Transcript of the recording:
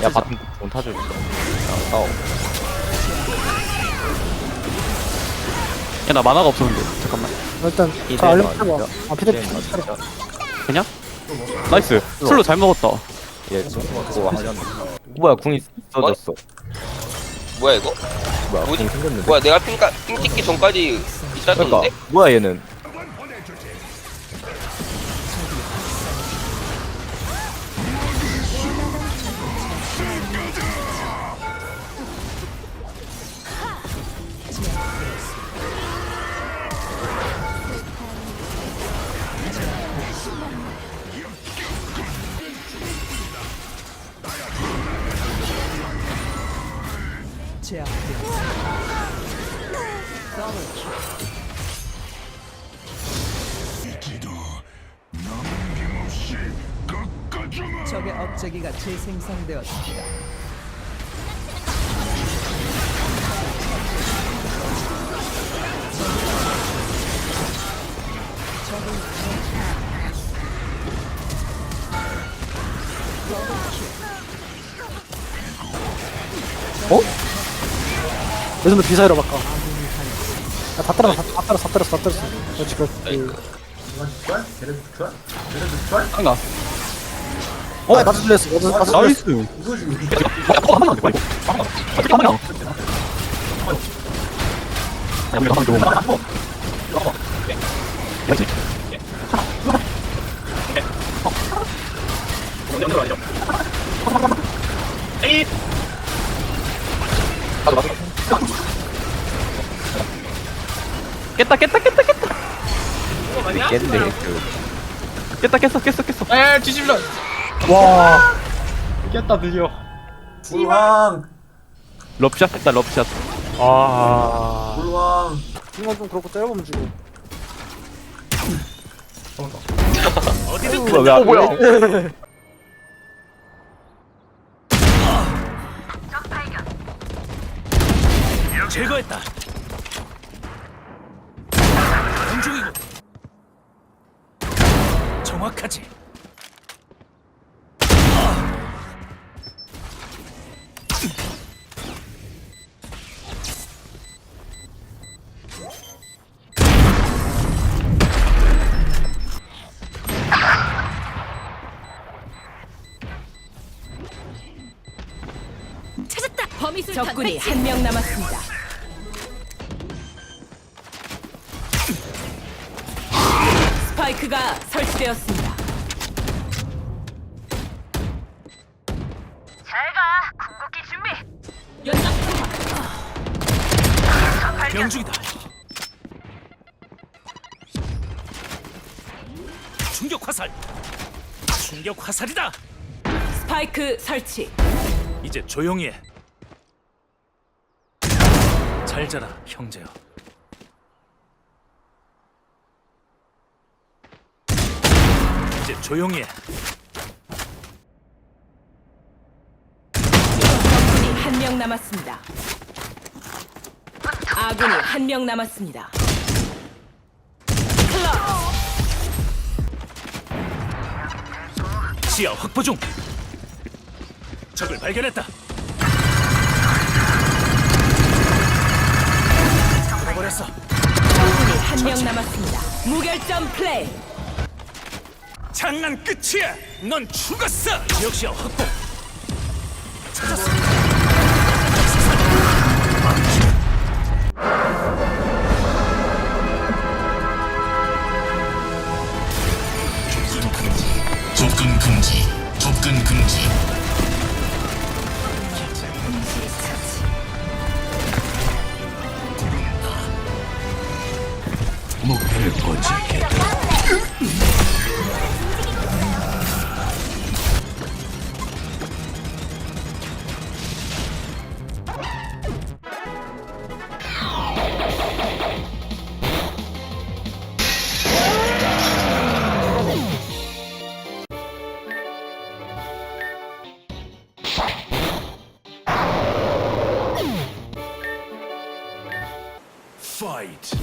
빠지자 바텀 좀 타줄 수 있어 그냥 싸워 야 나 만화가 없었는데 잠깐만 일단 이제 자 알려 맞죠? 봐. 아 피드 맞죠? 그냥? 나이스 슬로 잘 먹었다 얘 지금 그거 하려는 뭐야 궁이 써졌어 뭐야 이거? 뭐야 뭐지? 궁 생겼는데 뭐야 내가 핑까 핑 찍기 전까지 있었는데? 그러니까 뭐야 얘는 적의 업체기가 재생성되었습니다. 요즘도 비사이로 바꿔 야, 다 때렸어 다, 다 때렸어 다 때렸어 다 때렸어 그렇지 그렇지 짱나 어 나도 들렸어 나도 나도 들렸어 나이스 한 방에 안 돼, 빨리. 어떻게 한 방에 안 돼? 야, 우리 한방 좀. 그렇지. 에잇! 깼다 깼다 깼다 깼다. 그 깼다 깼어 깼어 깼어. 에 뒤집려 와. 깼다 드디어. 럽샷 했다 럽샷. 아. 이거 좀 그렇고 때려보면 지금. 뭐야 어 뭐야? 제거했다. 공 중이고 정확하지. 찾았다. 범위 술탄 적군이 배치. 한명 남았습니다. 스파이크가 설치되었습니다. 잘가. 궁극기 준비. 연장 병중이다. 충격 화살. 충격 화살이다. 스파이크 설치. 이제 조용히 해. 잘 자라, 형제여. 이제 조용히 해. 적군이 한 명 남았습니다. 아군이 한 명 남았습니다. 클럽 시야 확보 중. 적을 발견했다. 버렸어. 적군이 한 명 남았습니다. 무결점 플레이. 장난 끝이야. 넌 죽었어. 지역시야 확보. 찾았어. 접근 금지. 접근 금지. 목표를 포착 Fight.